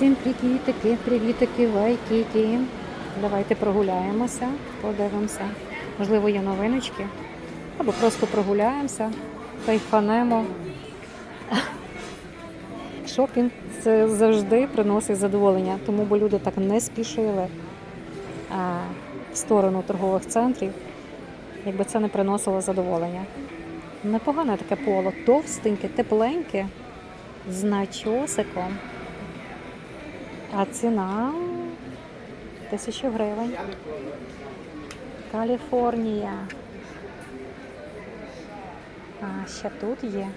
Всім привітики, привітики, вайкіки. Давайте прогуляємося, подивимося. Можливо, є новиночки. Або просто прогуляємося, кайфанемо. Шопінг це завжди приносить задоволення, тому бо люди так не спішили в сторону торгових центрів, якби це не приносило задоволення. Непогане таке поло, товстеньке, тепленьке, з начосиком. А ціна тисячу гривень. Каліфорнія. А ще тут є.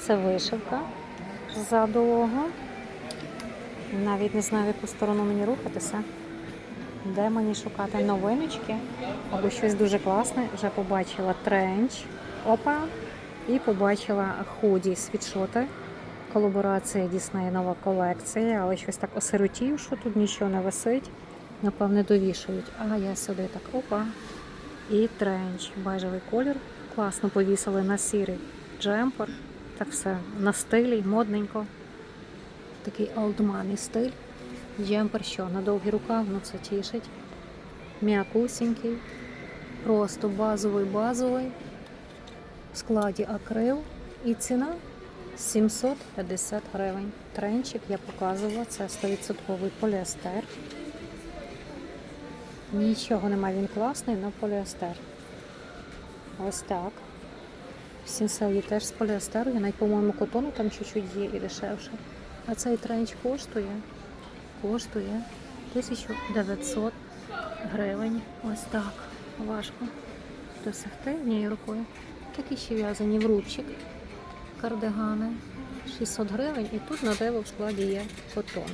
Це вишивка задовго. Навіть не знаю, в яку сторону мені рухатися. Де мені шукати новиночки або щось дуже класне. Вже побачила тренч. Опа. І побачила худі світшоти. Колаборація Дісней нова колекція, але щось так осиротів, що тут нічого не висить. Напевне, довішують. А я сюди так опа. І тренч. Бежевий колір. Класно повісили на сірий джемпер. Так все на стилі, модненько. Такий олдманий стиль. Джемпер що? На довгий рукав, ну це тішить. М'якусінький. Просто базовий базовий. В складі акрил. І ціна 750 гривень. Тренчик я показувала, це 100% поліестер. Нічого немає, він класний, але поліестер. Ось так. Сінселі теж з поліестеру, навіть, по-моєму, котону там чуть-чуть є і дешевше. А цей тренч коштує, коштує 1900 гривень. Ось так. Важко досягти однією рукою. Такі ще в'язані в рубчик кардигани 600 гривень, і тут на диво в складі є котон.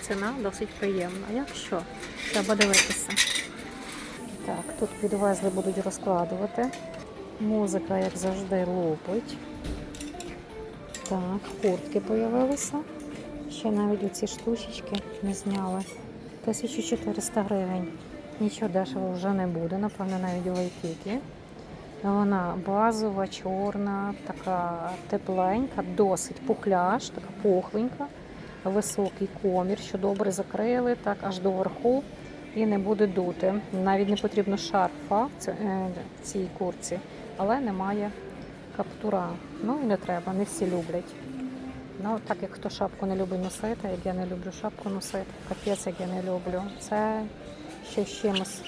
Ціна досить приємна. Якщо треба дивитися. Так, тут підвезли, будуть розкладувати. Музика, як завжди, лупить. Так, куртки з'явилися. Ще навіть оці штучечки не зняли. 1400 гривень. Нічого дешево вже не буде, напевно, навіть у Вайкікі. Вона базова, чорна, така тепленька, досить пухляж, така пухленька, високий комір, що добре закрили, так аж до верху і не буде дути. Навіть не потрібно шарфа е, в цій курці, але немає каптура. Ну і не треба, не всі люблять. Ну, так як хто шапку не любить носити, як я не люблю шапку носити, капець, як я не люблю. Це ще з чимось.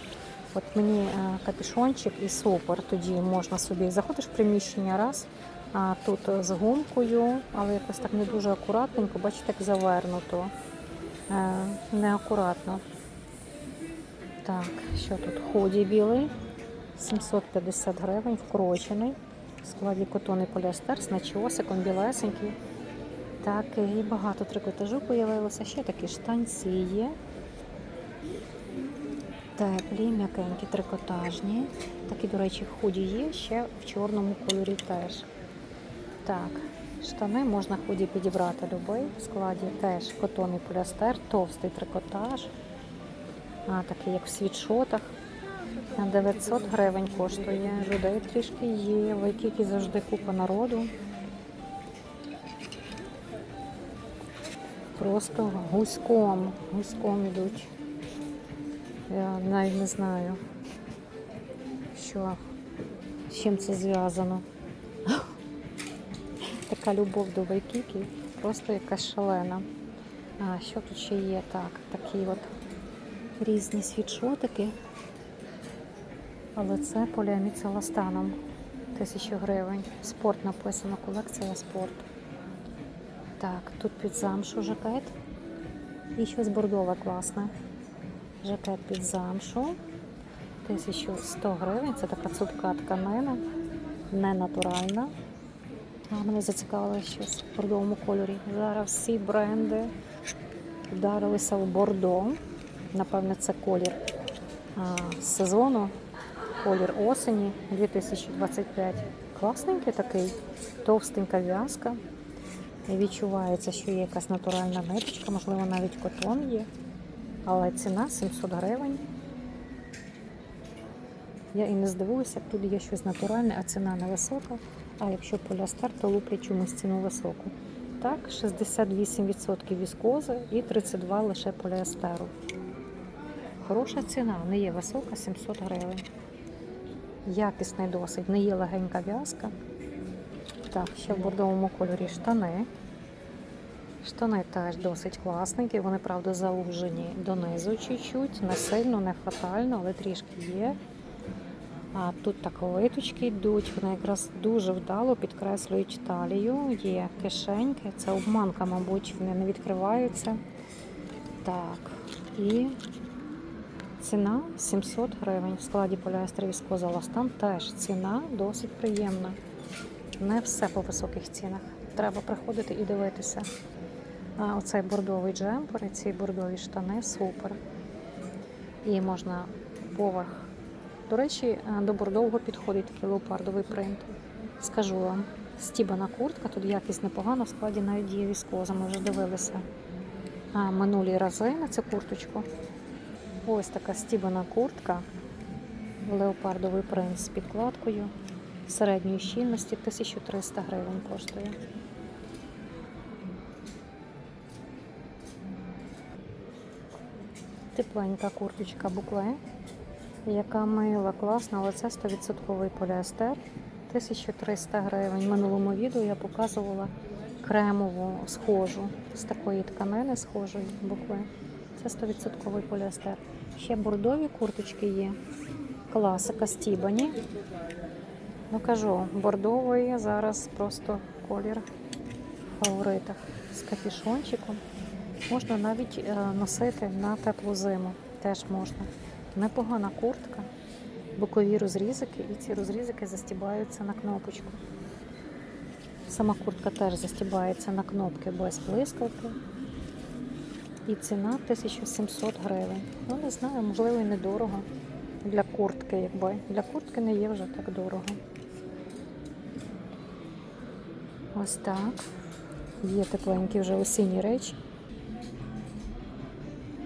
От мені е, капюшончик і супер. Тоді можна собі заходиш в приміщення раз, а тут е, з гумкою, але якось так не дуже акуратненько, бачите, як завернуто. Е, Неакуратно. Так, що тут? Ході білий, 750 гривень, вкорочений. В складі котон і поліестер з начосиком білесенький. Так, і багато трикотажу появилося. Ще такі штанці є. Теплі, м'якенькі, трикотажні. Такі, до речі, худі є ще в чорному кольорі теж. Так, штани можна худі підібрати любий. В складі теж котон і поліестер, товстий трикотаж. А, такий, як в світшотах. 900 гривень коштує. Людей трішки є. В Вайкікі завжди купа народу. Просто гуськом, гуськом йдуть. Я навіть не знаю, що з чим це зв'язано. Така любов до Вайкіки, просто якась шалена. А що тут ще є? Так, такі от різні світшотики. Але це поліамід станом. Тисячу гривень. Спорт написано, колекція спорт. Так, тут під замшу жакет. І щось бордове класне. Жакет під замшу. 1100 гривень. Це така цупка тканина, не натуральна. А мене зацікавило щось в бордовому кольорі. Зараз всі бренди вдарилися в бордо. Напевне, це колір а, сезону, колір осені 2025. Класненький такий, товстенька в'язка. Відчувається, що є якась натуральна ниточка, можливо, навіть котон є. Але ціна 700 гривень. Я і не здивуюся, тут є щось натуральне, а ціна невисока. А якщо поліастер, то луплять чомусь ціну високу. Так, 68% віскози і 32 лише поліестеру. Хороша ціна, не є висока, 700 гривень. Якісний досить, не є легенька в'язка. Так, ще в бордовому кольорі штани. Штани теж досить класненькі, вони, правда, заужені донизу чуть-чуть, не сильно, не фатально, але трішки є. А тут так виточки йдуть, вони якраз дуже вдало підкреслюють талію. Є кишеньки, це обманка, мабуть, вони не відкриваються. Так, і ціна 700 гривень. В складі поліестер віскоза ластан теж ціна досить приємна. Не все по високих цінах. Треба приходити і дивитися. Оцей бордовий джемпер і ці бордові штани супер. І можна поверх. До речі, е, до бордового підходить такий леопардовий принт. Скажу вам, стібана куртка, тут якість непогана, в складі навіть є віскоза, ми вже дивилися минулі рази на цю курточку. Ось така стібана куртка, леопардовий принт з підкладкою середньої щільності 1300 гривень коштує. Тепленька курточка букле, яка мила, класна, але це 100% поліестер. 1300 гривень. В минулому відео я показувала кремову схожу з такої тканини схожої букви. Це 100% поліестер. Ще бордові курточки є. Класика стібані. Ну кажу, бордовий зараз просто колір в фаворитах з капішончиком. Можна навіть е, носити на теплу зиму. Теж можна. Непогана куртка, бокові розрізики, і ці розрізики застібаються на кнопочку. Сама куртка теж застібається на кнопки без блискавки. І ціна 1700 гривень. Ну, не знаю, можливо, і недорого. Для куртки, якби. Для куртки не є вже так дорого. Ось так. Є тепленькі вже осінні речі.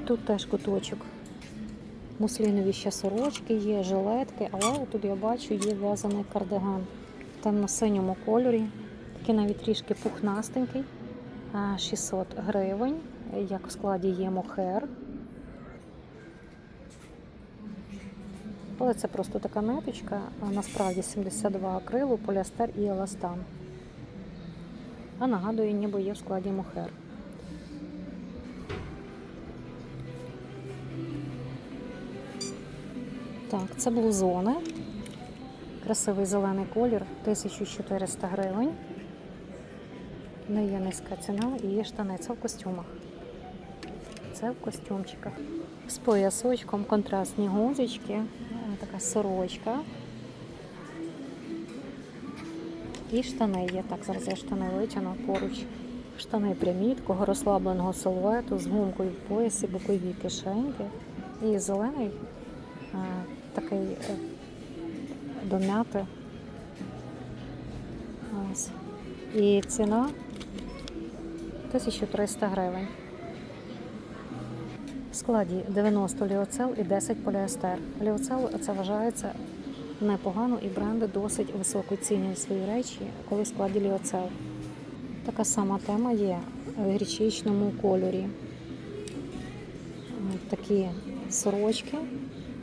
Тут теж куточок. Муслінові ще сорочки є, жилетки, але тут я бачу є в'язаний кардиган в темно-синьому кольорі. Такий навіть трішки пухнастенький. 600 гривень, як в складі є мохер. Але це просто така ниточка, насправді 72 акрилу, поліастер і еластан. А нагадую, ніби є в складі мохер. Так, це блузони. Красивий зелений колір, 1400 гривень. Не є низька ціна і є штани. Це в костюмах. Це в костюмчиках. З поясочком контрастні гузочки, така сорочка. І штани є. Так, зараз я штани витягну поруч. Штани прямі, такого розслабленого силуету з гумкою в поясі, бокові кишеньки. І зелений такий е, до м'яти. Ось. І ціна 1300 гривень. В складі 90 ліоцел і 10 поліестер. Ліоцел це вважається непогано і бренди досить високо цінять свої речі, коли в складі ліоцел. Така сама тема є в гречичному кольорі. Такі сорочки.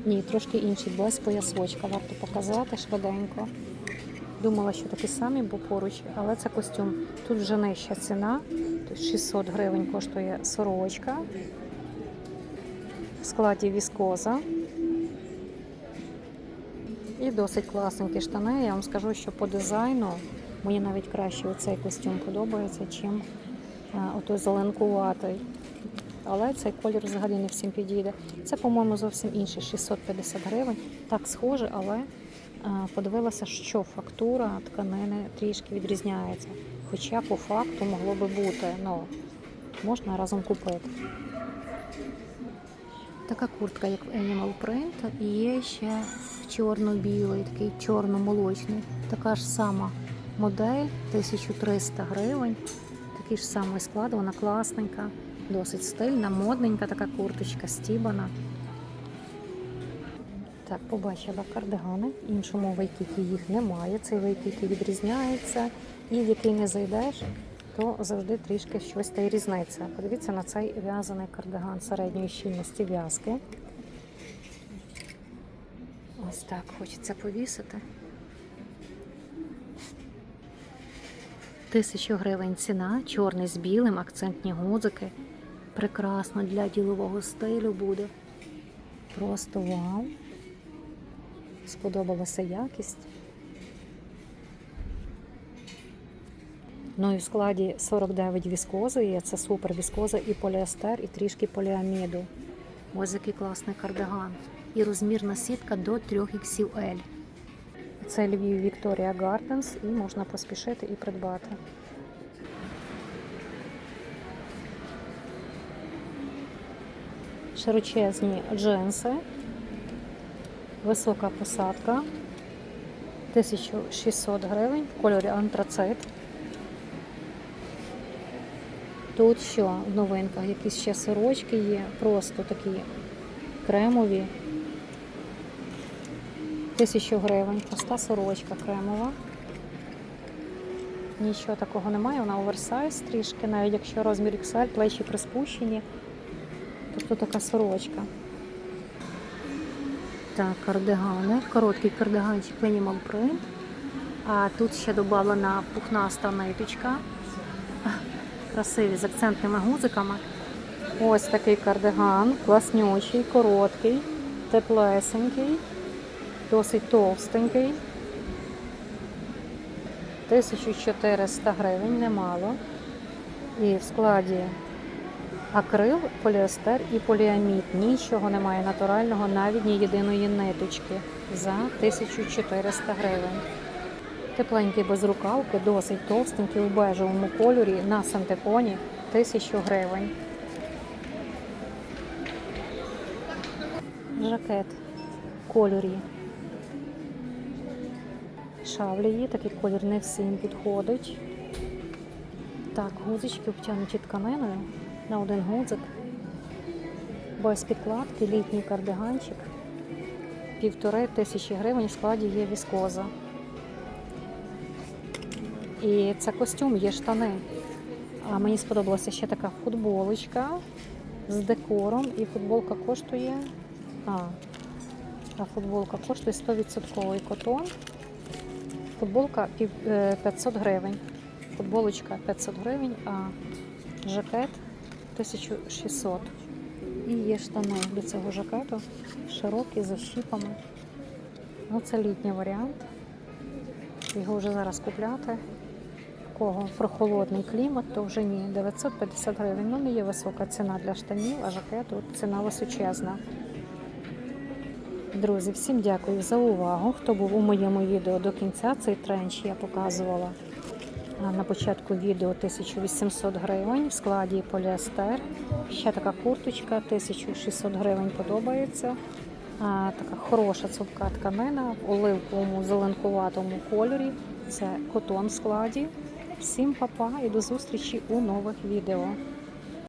Ні, трошки інші, без поясочка. Варто показати швиденько. Думала, що такі самі, бо поруч, але це костюм. Тут вже нижча ціна. Тут 600 гривень коштує сорочка. В складі віскоза. І досить класненькі штани. Я вам скажу, що по дизайну мені навіть краще оцей костюм подобається, чим а, отой зеленкуватий. Але цей колір взагалі не всім підійде. Це, по-моєму, зовсім інший 650 гривень. Так схоже, але подивилася, що фактура тканини трішки відрізняється. Хоча по факту могло би бути, ну, можна разом купити. Така куртка, як Animal Print, і є ще чорно-білий, такий чорно-молочний. Така ж сама модель, 1300 гривень. Такий ж самий склад, вона класненька, досить стильна, модненька така курточка, стібана. Так, побачила кардигани. Іншому вейкікі їх немає. Цей вейкікі відрізняється. І в який не зайдеш, то завжди трішки щось та й різниця. Подивіться на цей в'язаний кардиган середньої щільності в'язки. Ось так хочеться повісити. Тисячу гривень ціна, чорний з білим, акцентні гудзики. Прекрасно для ділового стилю буде. Просто вау. Сподобалася якість. Ну і в складі 49 віскози є. Це супер віскоза і поліестер, і трішки поліаміду. Ось який класний кардиган. І розмірна сітка до 3 XL. Це Львів Вікторія Гарденс і можна поспішити і придбати. Широчезні джинси, висока посадка, 1600 гривень в кольорі антрацит. Тут що в новинках якісь ще сорочки є, просто такі кремові. Тисячу гривень, проста сорочка кремова. Нічого такого немає, вона оверсайз трішки, навіть якщо розмір XL, плечі приспущені. Тобто така сорочка. Так, кардигани. Короткий кардиганчик Minimal Print. А тут ще додана пухнаста ниточка. Красиві з акцентними гузиками. Ось такий кардиган, класнючий, короткий, теплесенький, досить товстенький. 1400 гривень, немало. І в складі акрил, поліестер і поліамід. Нічого немає натурального, навіть ні єдиної ниточки за 1400 гривень. Тепленький без рукавки, досить товстенький у бежевому кольорі на сантепоні 1000 гривень. Жакет кольорі. Шавлії, такий колір не всім підходить. Так, гузички обтягнуті тканиною на один гудзик. Без підкладки, літній кардиганчик. Півтори тисячі гривень в складі є віскоза. І це костюм, є штани. А мені сподобалася ще така футболочка з декором. І футболка коштує. А, а футболка коштує 100% котон. Футболка е, 500 гривень. Футболочка 500 гривень, а жакет 1600. І є штани до цього жакету, широкі, з ощіпами. Ну, це літній варіант. Його вже зараз купляти. В кого прохолодний клімат, то вже ні. 950 гривень. Ну, не є висока ціна для штанів, а жакету ціна височезна. Друзі, всім дякую за увагу. Хто був у моєму відео до кінця, цей тренч я показувала на початку відео 1800 гривень в складі поліестер. Ще така курточка 1600 гривень подобається. Така хороша цупка тканина в оливковому зеленкуватому кольорі. Це котон в складі. Всім па-па і до зустрічі у нових відео.